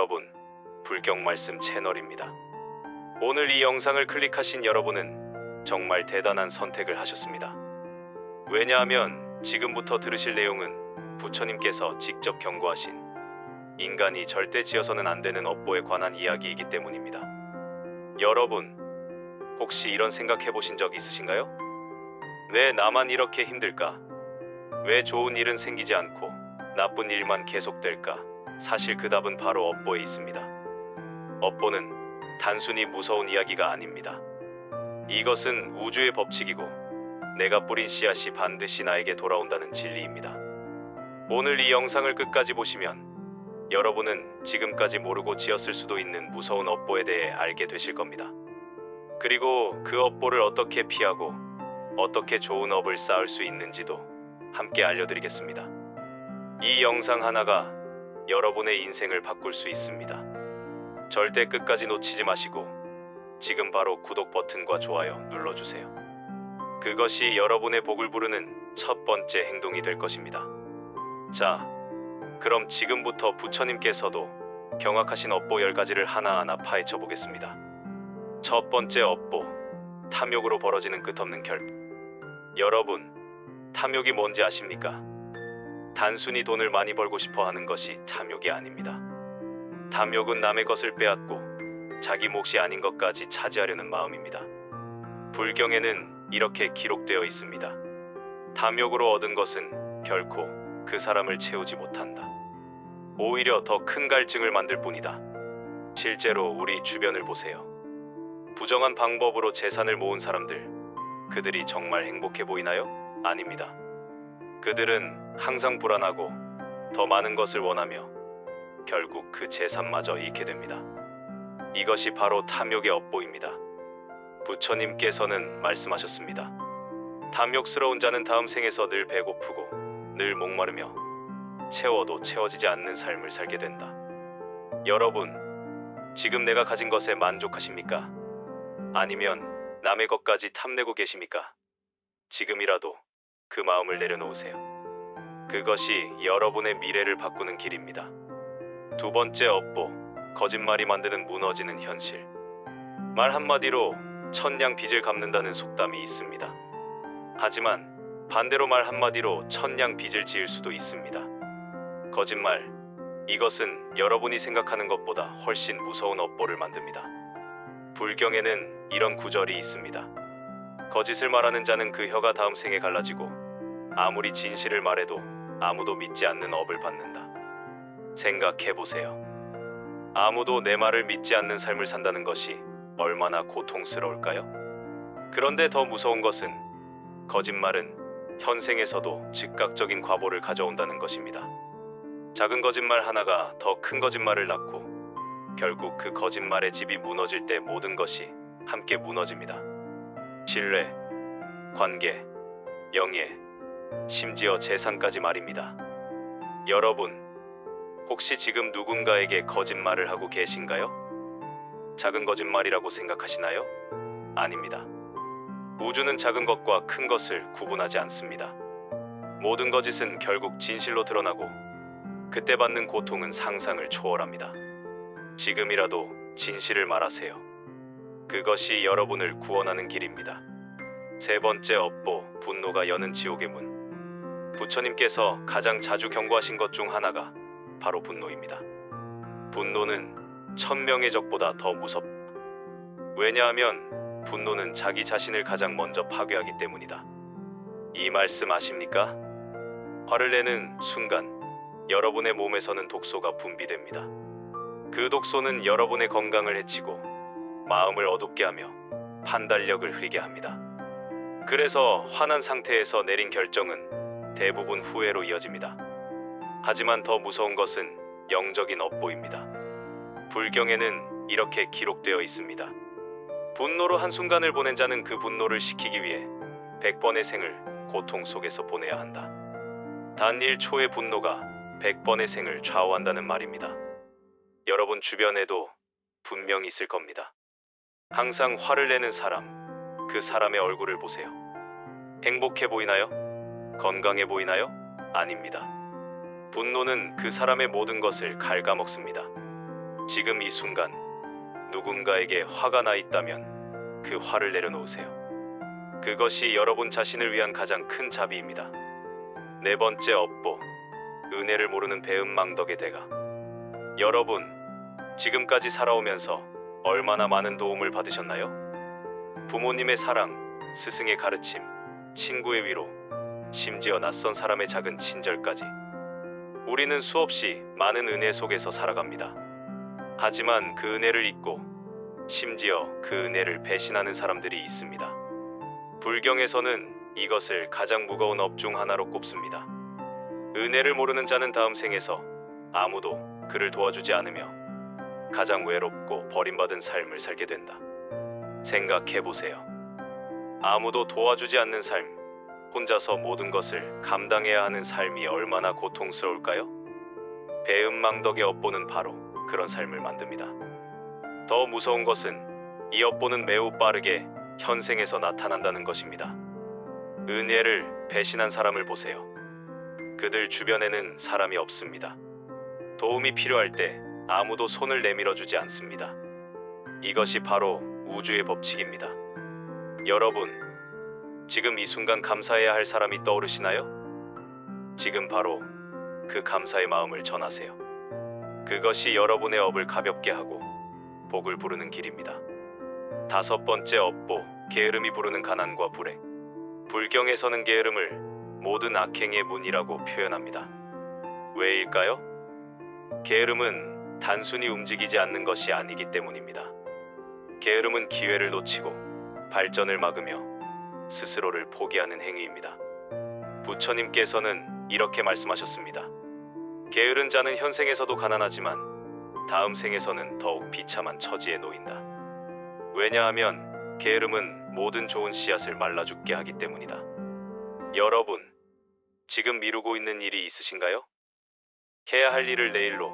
여러분, 불경 말씀 채널입니다. 오늘 이 영상을 클릭하신 여러분은 정말 대단한 선택을 하셨습니다. 왜냐하면 지금부터 들으실 내용은 부처님께서 직접 경고하신 인간이 절대 지어서는 안 되는 업보에 관한 이야기이기 때문입니다. 여러분, 혹시 이런 생각해 보신 적 있으신가요? 왜 나만 이렇게 힘들까? 왜 좋은 일은 생기지 않고 나쁜 일만 계속될까? 사실 그 답은 바로 업보에 있습니다. 업보는 단순히 무서운 이야기가 아닙니다. 이것은 우주의 법칙이고 내가 뿌린 씨앗이 반드시 나에게 돌아온다는 진리입니다. 오늘 이 영상을 끝까지 보시면 여러분은 지금까지 모르고 지었을 수도 있는 무서운 업보에 대해 알게 되실 겁니다. 그리고 그 업보를 어떻게 피하고 어떻게 좋은 업을 쌓을 수 있는지도 함께 알려드리겠습니다. 이 영상 하나가 여러분의 인생을 바꿀 수 있습니다. 절대 끝까지 놓치지 마시고 지금 바로 구독 버튼과 좋아요 눌러주세요. 그것이 여러분의 복을 부르는 첫 번째 행동이 될 것입니다. 자, 그럼 지금부터 부처님께서도 경악하신 업보 10가지를 하나하나 파헤쳐 보겠습니다. 첫 번째 업보, 탐욕으로 벌어지는 끝없는 결. 여러분, 탐욕이 뭔지 아십니까? 단순히 돈을 많이 벌고 싶어 하는 것이 탐욕이 아닙니다. 탐욕은 남의 것을 빼앗고 자기 몫이 아닌 것까지 차지하려는 마음입니다. 불경에는 이렇게 기록되어 있습니다. 탐욕으로 얻은 것은 결코 그 사람을 채우지 못한다. 오히려 더 큰 갈증을 만들 뿐이다. 실제로 우리 주변을 보세요. 부정한 방법으로 재산을 모은 사람들, 그들이 정말 행복해 보이나요? 아닙니다. 그들은 항상 불안하고 더 많은 것을 원하며 결국 그 재산마저 잃게 됩니다. 이것이 바로 탐욕의 업보입니다. 부처님께서는 말씀하셨습니다. 탐욕스러운 자는 다음 생에서 늘 배고프고 늘 목마르며 채워도 채워지지 않는 삶을 살게 된다. 여러분, 지금 내가 가진 것에 만족하십니까? 아니면 남의 것까지 탐내고 계십니까? 지금이라도 그 마음을 내려놓으세요. 그것이 여러분의 미래를 바꾸는 길입니다. 두 번째 업보, 거짓말이 만드는 무너지는 현실. 말 한마디로 천냥 빚을 갚는다는 속담이 있습니다. 하지만 반대로 말 한마디로 천냥 빚을 지을 수도 있습니다. 거짓말. 이것은 여러분이 생각하는 것보다 훨씬 무서운 업보를 만듭니다. 불경에는 이런 구절이 있습니다. 거짓을 말하는 자는 그 혀가 다음 생에 갈라지고 아무리 진실을 말해도 아무도 믿지 않는 업을 받는다. 생각해 보세요. 아무도 내 말을 믿지 않는 삶을 산다는 것이 얼마나 고통스러울까요? 그런데 더 무서운 것은 거짓말은 현생에서도 즉각적인 과보를 가져온다는 것입니다. 작은 거짓말 하나가 더 큰 거짓말을 낳고 결국 그 거짓말의 집이 무너질 때 모든 것이 함께 무너집니다. 신뢰, 관계, 영예, 심지어 재산까지 말입니다. 여러분, 혹시 지금 누군가에게 거짓말을 하고 계신가요? 작은 거짓말이라고 생각하시나요? 아닙니다. 우주는 작은 것과 큰 것을 구분하지 않습니다. 모든 거짓은 결국 진실로 드러나고 그때 받는 고통은 상상을 초월합니다. 지금이라도 진실을 말하세요. 그것이 여러분을 구원하는 길입니다. 세 번째 업보, 분노가 여는 지옥의 문. 부처님께서 가장 자주 경고하신 것 중 하나가 바로 분노입니다. 분노는 천명의 적보다 더 무섭다. 왜냐하면 분노는 자기 자신을 가장 먼저 파괴하기 때문이다. 이 말씀 아십니까? 화를 내는 순간 여러분의 몸에서는 독소가 분비됩니다. 그 독소는 여러분의 건강을 해치고 마음을 어둡게 하며 판단력을 흐리게 합니다. 그래서 화난 상태에서 내린 결정은 대부분 후회로 이어집니다. 하지만 더 무서운 것은 영적인 업보입니다. 불경에는 이렇게 기록되어 있습니다. 분노로 한순간을 보낸 자는 그 분노를 식히기 위해 100번의 생을 고통 속에서 보내야 한다. 단 1초의 분노가 100번의 생을 좌우한다는 말입니다. 여러분 주변에도 분명 있을 겁니다. 항상 화를 내는 사람, 그 사람의 얼굴을 보세요. 행복해 보이나요? 건강해 보이나요? 아닙니다. 분노는 그 사람의 모든 것을 갉아먹습니다. 지금 이 순간 누군가에게 화가 나 있다면 그 화를 내려놓으세요. 그것이 여러분 자신을 위한 가장 큰 자비입니다. 네 번째 업보, 은혜를 모르는 배은망덕의 대가. 여러분, 지금까지 살아오면서 얼마나 많은 도움을 받으셨나요? 부모님의 사랑, 스승의 가르침, 친구의 위로, 심지어 낯선 사람의 작은 친절까지. 우리는 수없이 많은 은혜 속에서 살아갑니다. 하지만 그 은혜를 잊고 심지어 그 은혜를 배신하는 사람들이 있습니다. 불경에서는 이것을 가장 무거운 업 중 하나로 꼽습니다. 은혜를 모르는 자는 다음 생에서 아무도 그를 도와주지 않으며 가장 외롭고 버림받은 삶을 살게 된다. 생각해 보세요. 아무도 도와주지 않는 삶, 혼자서 모든 것을 감당해야 하는 삶이 얼마나 고통스러울까요? 배은망덕의 업보는 바로 그런 삶을 만듭니다. 더 무서운 것은 이 업보는 매우 빠르게 현생에서 나타난다는 것입니다. 은혜를 배신한 사람을 보세요. 그들 주변에는 사람이 없습니다. 도움이 필요할 때 아무도 손을 내밀어 주지 않습니다. 이것이 바로 우주의 법칙입니다. 여러분, 지금 이 순간 감사해야 할 사람이 떠오르시나요? 지금 바로 그 감사의 마음을 전하세요. 그것이 여러분의 업을 가볍게 하고 복을 부르는 길입니다. 다섯 번째 업보, 게으름이 부르는 가난과 불행. 불경에서는 게으름을 모든 악행의 문이라고 표현합니다. 왜일까요? 게으름은 단순히 움직이지 않는 것이 아니기 때문입니다. 게으름은 기회를 놓치고 발전을 막으며 스스로를 포기하는 행위입니다. 부처님께서는 이렇게 말씀하셨습니다. 게으른 자는 현생에서도 가난하지만 다음 생에서는 더욱 비참한 처지에 놓인다. 왜냐하면 게으름은 모든 좋은 씨앗을 말라 죽게 하기 때문이다. 여러분, 지금 미루고 있는 일이 있으신가요? 해야 할 일을 내일로,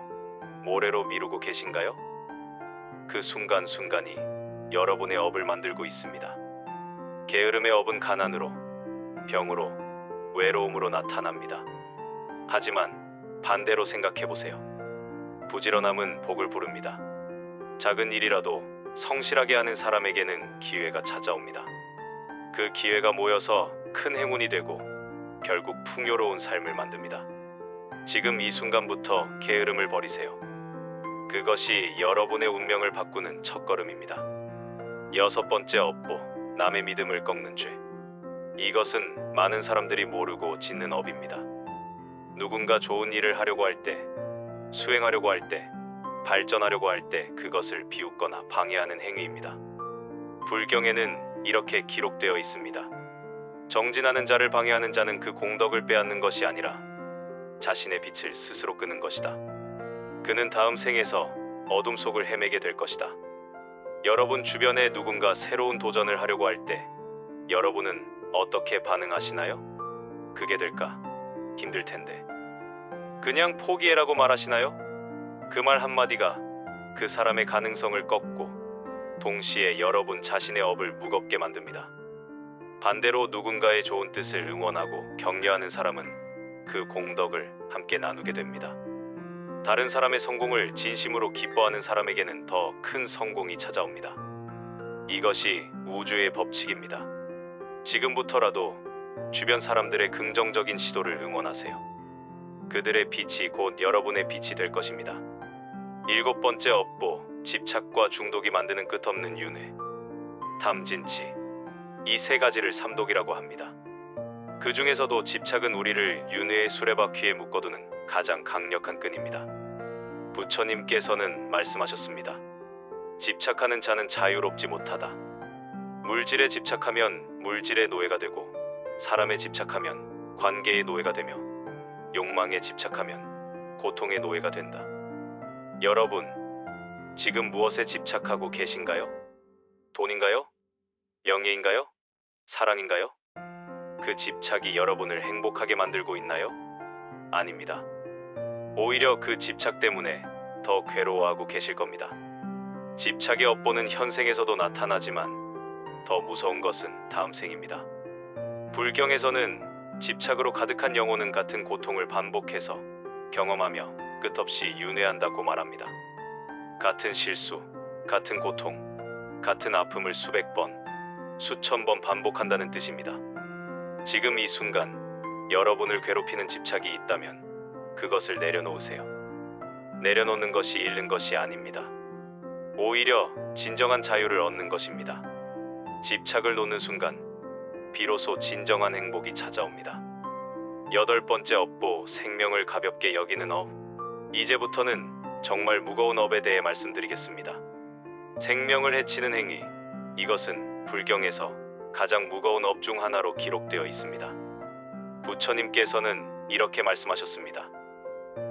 모레로 미루고 계신가요? 그 순간순간이 여러분의 업을 만들고 있습니다. 게으름의 업은 가난으로, 병으로, 외로움으로 나타납니다. 하지만 반대로 생각해 보세요. 부지런함은 복을 부릅니다. 작은 일이라도 성실하게 하는 사람에게는 기회가 찾아옵니다. 그 기회가 모여서 큰 행운이 되고 결국 풍요로운 삶을 만듭니다. 지금 이 순간부터 게으름을 버리세요. 그것이 여러분의 운명을 바꾸는 첫걸음입니다. 여섯 번째 업보, 남의 믿음을 꺾는 죄. 이것은 많은 사람들이 모르고 짓는 업입니다. 누군가 좋은 일을 하려고 할 때, 수행하려고 할 때, 발전하려고 할 때 그것을 비웃거나 방해하는 행위입니다. 불경에는 이렇게 기록되어 있습니다. 정진하는 자를 방해하는 자는 그 공덕을 빼앗는 것이 아니라 자신의 빛을 스스로 끄는 것이다. 그는 다음 생에서 어둠 속을 헤매게 될 것이다. 여러분 주변에 누군가 새로운 도전을 하려고 할 때 여러분은 어떻게 반응하시나요? 그게 될까? 힘들 텐데. 그냥 포기해라고 말하시나요? 그 말 한마디가 그 사람의 가능성을 꺾고 동시에 여러분 자신의 업을 무겁게 만듭니다. 반대로 누군가의 좋은 뜻을 응원하고 격려하는 사람은 그 공덕을 함께 나누게 됩니다. 다른 사람의 성공을 진심으로 기뻐하는 사람에게는 더 큰 성공이 찾아옵니다. 이것이 우주의 법칙입니다. 지금부터라도 주변 사람들의 긍정적인 시도를 응원하세요. 그들의 빛이 곧 여러분의 빛이 될 것입니다. 일곱 번째 업보, 집착과 중독이 만드는 끝없는 윤회, 탐진치. 이 세 가지를 삼독이라고 합니다. 그 중에서도 집착은 우리를 윤회의 수레바퀴에 묶어두는 가장 강력한 끈입니다. 부처님께서는 말씀하셨습니다. 집착하는 자는 자유롭지 못하다. 물질에 집착하면 물질의 노예가 되고, 사람에 집착하면 관계의 노예가 되며, 욕망에 집착하면 고통의 노예가 된다. 여러분, 지금 무엇에 집착하고 계신가요? 돈인가요? 명예인가요? 사랑인가요? 그 집착이 여러분을 행복하게 만들고 있나요? 아닙니다. 오히려 그 집착 때문에 더 괴로워하고 계실 겁니다. 집착의 업보는 현생에서도 나타나지만 더 무서운 것은 다음 생입니다. 불경에서는 집착으로 가득한 영혼은 같은 고통을 반복해서 경험하며 끝없이 윤회한다고 말합니다. 같은 실수, 같은 고통, 같은 아픔을 수백 번, 수천 번 반복한다는 뜻입니다. 지금 이 순간 여러분을 괴롭히는 집착이 있다면 그것을 내려놓으세요. 내려놓는 것이 잃는 것이 아닙니다. 오히려 진정한 자유를 얻는 것입니다. 집착을 놓는 순간 비로소 진정한 행복이 찾아옵니다. 여덟 번째 업보 생명을 가볍게 여기는 업. 이제부터는 정말 무거운 업에 대해 말씀드리겠습니다. 생명을 해치는 행위. 이것은 불경에서 가장 무거운 업 중 하나로 기록되어 있습니다. 부처님께서는 이렇게 말씀하셨습니다.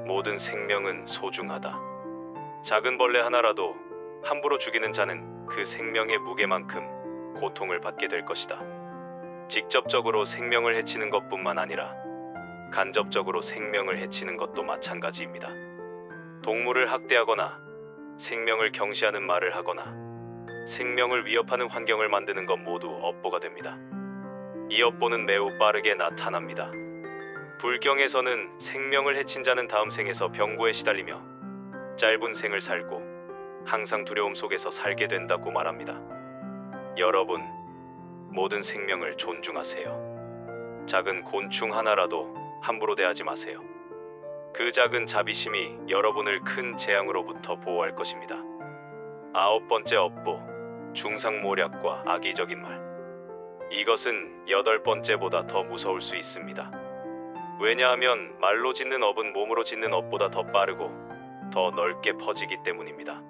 모든 생명은 소중하다. 작은 벌레 하나라도 함부로 죽이는 자는 그 생명의 무게만큼 고통을 받게 될 것이다. 직접적으로 생명을 해치는 것뿐만 아니라 간접적으로 생명을 해치는 것도 마찬가지입니다. 동물을 학대하거나 생명을 경시하는 말을 하거나 생명을 위협하는 환경을 만드는 것 모두 업보가 됩니다. 이 업보는 매우 빠르게 나타납니다. 불경에서는 생명을 해친 자는 다음 생에서 병고에 시달리며 짧은 생을 살고 항상 두려움 속에서 살게 된다고 말합니다. 여러분, 모든 생명을 존중하세요. 작은 곤충 하나라도 함부로 대하지 마세요. 그 작은 자비심이 여러분을 큰 재앙으로부터 보호할 것입니다. 아홉 번째 업보, 중상모략과 악의적인 말. 이것은 여덟 번째보다 더 무서울 수 있습니다. 왜냐하면 말로 짓는 업은 몸으로 짓는 업보다 더 빠르고 더 넓게 퍼지기 때문입니다.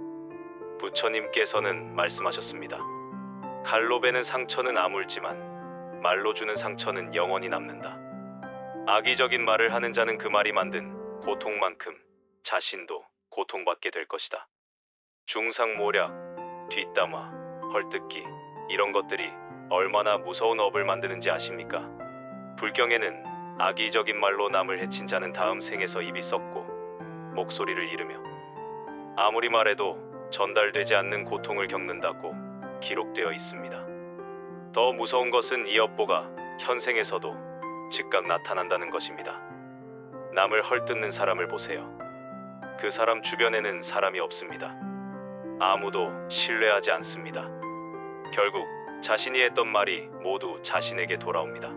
부처님께서는 말씀하셨습니다. 칼로 베는 상처는 아물지만 말로 주는 상처는 영원히 남는다. 악의적인 말을 하는 자는 그 말이 만든 고통만큼 자신도 고통받게 될 것이다. 중상모략, 뒷담화, 헐뜯기 이런 것들이 얼마나 무서운 업을 만드는지 아십니까? 불경에는 악의적인 말로 남을 해친 자는 다음 생에서 입이 썩고 목소리를 잃으며 아무리 말해도 전달되지 않는 고통을 겪는다고 기록되어 있습니다. 더 무서운 것은 이 업보가 현생에서도 즉각 나타난다는 것입니다. 남을 헐뜯는 사람을 보세요. 그 사람 주변에는 사람이 없습니다. 아무도 신뢰하지 않습니다. 결국 자신이 했던 말이 모두 자신에게 돌아옵니다.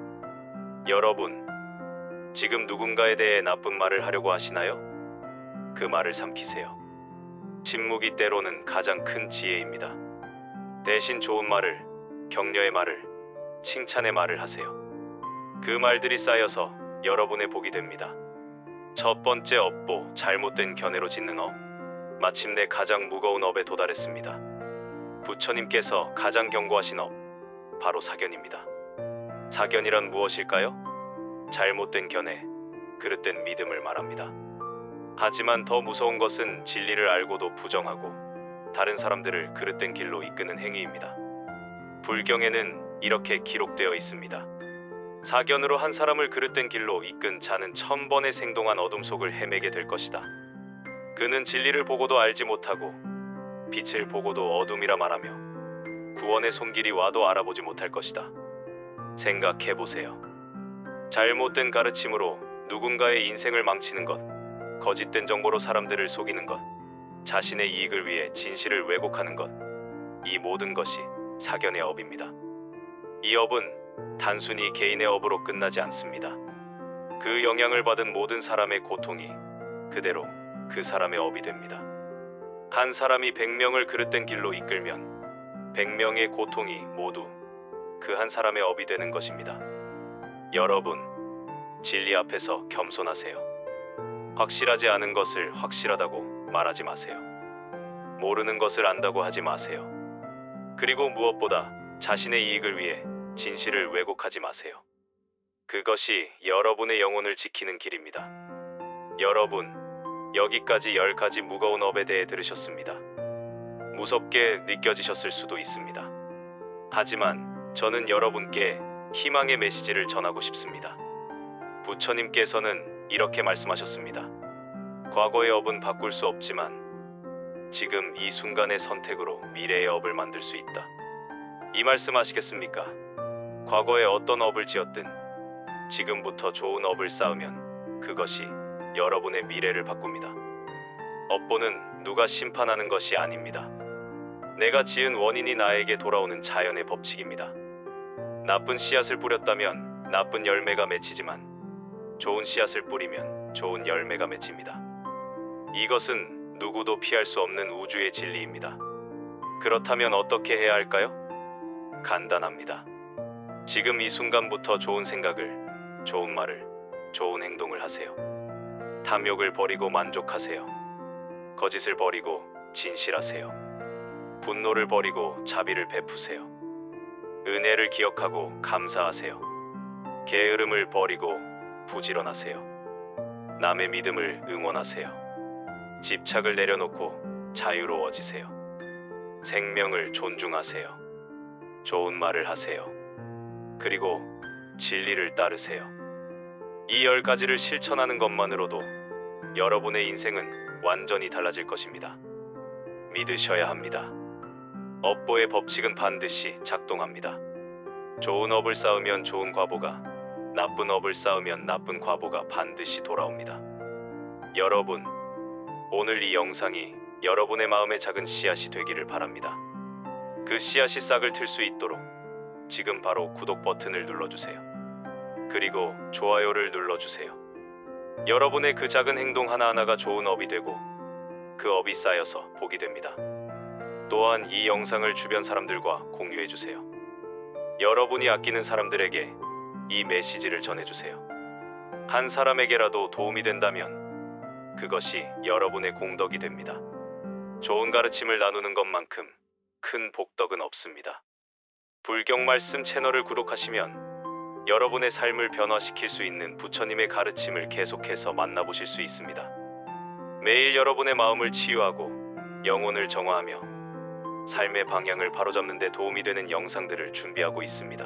여러분, 지금 누군가에 대해 나쁜 말을 하려고 하시나요? 그 말을 삼키세요. 침묵이 때로는 가장 큰 지혜입니다. 대신 좋은 말을, 격려의 말을, 칭찬의 말을 하세요. 그 말들이 쌓여서 여러분의 복이 됩니다. 첫 번째 업보, 잘못된 견해로 짓는 업. 마침내 가장 무거운 업에 도달했습니다. 부처님께서 가장 경고하신 업, 바로 사견입니다. 사견이란 무엇일까요? 잘못된 견해, 그릇된 믿음을 말합니다. 하지만 더 무서운 것은 진리를 알고도 부정하고 다른 사람들을 그릇된 길로 이끄는 행위입니다. 불경에는 이렇게 기록되어 있습니다. 사견으로 한 사람을 그릇된 길로 이끈 자는 천 번의 생동한 어둠 속을 헤매게 될 것이다. 그는 진리를 보고도 알지 못하고 빛을 보고도 어둠이라 말하며 구원의 손길이 와도 알아보지 못할 것이다. 생각해 보세요. 잘못된 가르침으로 누군가의 인생을 망치는 것, 거짓된 정보로 사람들을 속이는 것, 자신의 이익을 위해 진실을 왜곡하는 것, 이 모든 것이 사견의 업입니다. 이 업은 단순히 개인의 업으로 끝나지 않습니다. 그 영향을 받은 모든 사람의 고통이 그대로 그 사람의 업이 됩니다. 한 사람이 100명을 그릇된 길로 이끌면 100명의 고통이 모두 그 한 사람의 업이 되는 것입니다. 여러분, 진리 앞에서 겸손하세요. 확실하지 않은 것을 확실하다고 말하지 마세요. 모르는 것을 안다고 하지 마세요. 그리고 무엇보다 자신의 이익을 위해 진실을 왜곡하지 마세요. 그것이 여러분의 영혼을 지키는 길입니다. 여러분, 여기까지 열 가지 무거운 업에 대해 들으셨습니다. 무섭게 느껴지셨을 수도 있습니다. 하지만 저는 여러분께 희망의 메시지를 전하고 싶습니다. 부처님께서는 이렇게 말씀하셨습니다. 과거의 업은 바꿀 수 없지만 지금 이 순간의 선택으로 미래의 업을 만들 수 있다. 이 말씀 아시겠습니까? 과거에 어떤 업을 지었든 지금부터 좋은 업을 쌓으면 그것이 여러분의 미래를 바꿉니다. 업보는 누가 심판하는 것이 아닙니다. 내가 지은 원인이 나에게 돌아오는 자연의 법칙입니다. 나쁜 씨앗을 뿌렸다면 나쁜 열매가 맺히지만 좋은 씨앗을 뿌리면 좋은 열매가 맺힙니다. 이것은 누구도 피할 수 없는 우주의 진리입니다. 그렇다면 어떻게 해야 할까요? 간단합니다. 지금 이 순간부터 좋은 생각을, 좋은 말을, 좋은 행동을 하세요. 탐욕을 버리고 만족하세요. 거짓을 버리고 진실하세요. 분노를 버리고 자비를 베푸세요. 은혜를 기억하고 감사하세요. 게으름을 버리고 부지런하세요. 남의 믿음을 응원하세요. 집착을 내려놓고 자유로워지세요. 생명을 존중하세요. 좋은 말을 하세요. 그리고 진리를 따르세요. 이 열 가지를 실천하는 것만으로도 여러분의 인생은 완전히 달라질 것입니다. 믿으셔야 합니다. 업보의 법칙은 반드시 작동합니다. 좋은 업을 쌓으면 좋은 과보가, 나쁜 업을 쌓으면 나쁜 과보가 반드시 돌아옵니다. 여러분, 오늘 이 영상이 여러분의 마음의 작은 씨앗이 되기를 바랍니다. 그 씨앗이 싹을 틀 수 있도록 지금 바로 구독 버튼을 눌러주세요. 그리고 좋아요를 눌러주세요. 여러분의 그 작은 행동 하나하나가 좋은 업이 되고 그 업이 쌓여서 복이 됩니다. 또한 이 영상을 주변 사람들과 공유해 주세요. 여러분이 아끼는 사람들에게 이 메시지를 전해주세요. 한 사람에게라도 도움이 된다면 그것이 여러분의 공덕이 됩니다. 좋은 가르침을 나누는 것만큼 큰 복덕은 없습니다. 불경 말씀 채널을 구독하시면 여러분의 삶을 변화시킬 수 있는 부처님의 가르침을 계속해서 만나보실 수 있습니다. 매일 여러분의 마음을 치유하고 영혼을 정화하며 삶의 방향을 바로잡는 데 도움이 되는 영상들을 준비하고 있습니다.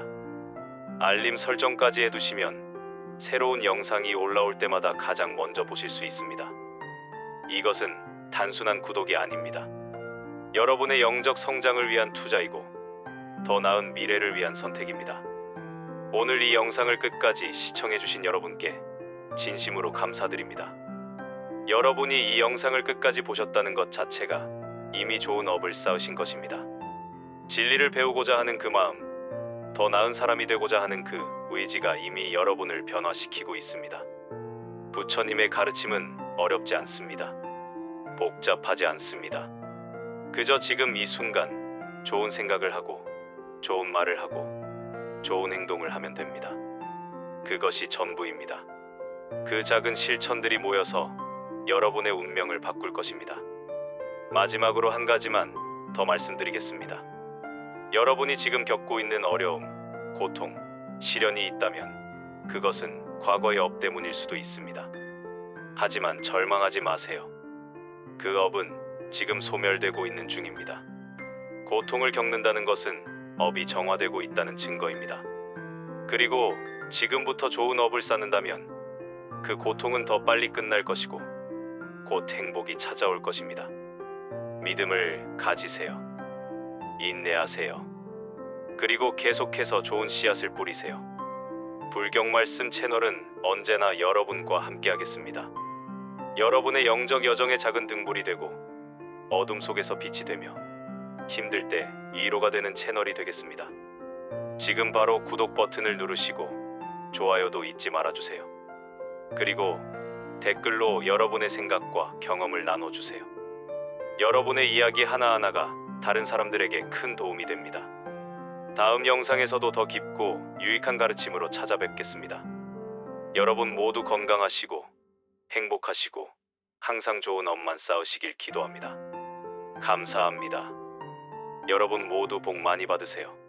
알림 설정까지 해두시면 새로운 영상이 올라올 때마다 가장 먼저 보실 수 있습니다. 이것은 단순한 구독이 아닙니다. 여러분의 영적 성장을 위한 투자이고 더 나은 미래를 위한 선택입니다. 오늘 이 영상을 끝까지 시청해주신 여러분께 진심으로 감사드립니다. 여러분이 이 영상을 끝까지 보셨다는 것 자체가 이미 좋은 업을 쌓으신 것입니다. 진리를 배우고자 하는 그 마음, 더 나은 사람이 되고자 하는 그 의지가 이미 여러분을 변화시키고 있습니다. 부처님의 가르침은 어렵지 않습니다. 복잡하지 않습니다. 그저 지금 이 순간 좋은 생각을 하고 좋은 말을 하고 좋은 행동을 하면 됩니다. 그것이 전부입니다. 그 작은 실천들이 모여서 여러분의 운명을 바꿀 것입니다. 마지막으로 한 가지만 더 말씀드리겠습니다. 여러분이 지금 겪고 있는 어려움, 고통, 시련이 있다면 그것은 과거의 업 때문일 수도 있습니다. 하지만 절망하지 마세요. 그 업은 지금 소멸되고 있는 중입니다. 고통을 겪는다는 것은 업이 정화되고 있다는 증거입니다. 그리고 지금부터 좋은 업을 쌓는다면 그 고통은 더 빨리 끝날 것이고 곧 행복이 찾아올 것입니다. 믿음을 가지세요. 인내하세요. 그리고 계속해서 좋은 씨앗을 뿌리세요. 불경 말씀 채널은 언제나 여러분과 함께하겠습니다. 여러분의 영적 여정의 작은 등불이 되고 어둠 속에서 빛이 되며 힘들 때 위로가 되는 채널이 되겠습니다. 지금 바로 구독 버튼을 누르시고 좋아요도 잊지 말아주세요. 그리고 댓글로 여러분의 생각과 경험을 나눠주세요. 여러분의 이야기 하나하나가 다른 사람들에게 큰 도움이 됩니다. 다음 영상에서도 더 깊고 유익한 가르침으로 찾아뵙겠습니다. 여러분 모두 건강하시고 행복하시고 항상 좋은 업만 쌓으시길 기도합니다. 감사합니다. 여러분 모두 복 많이 받으세요.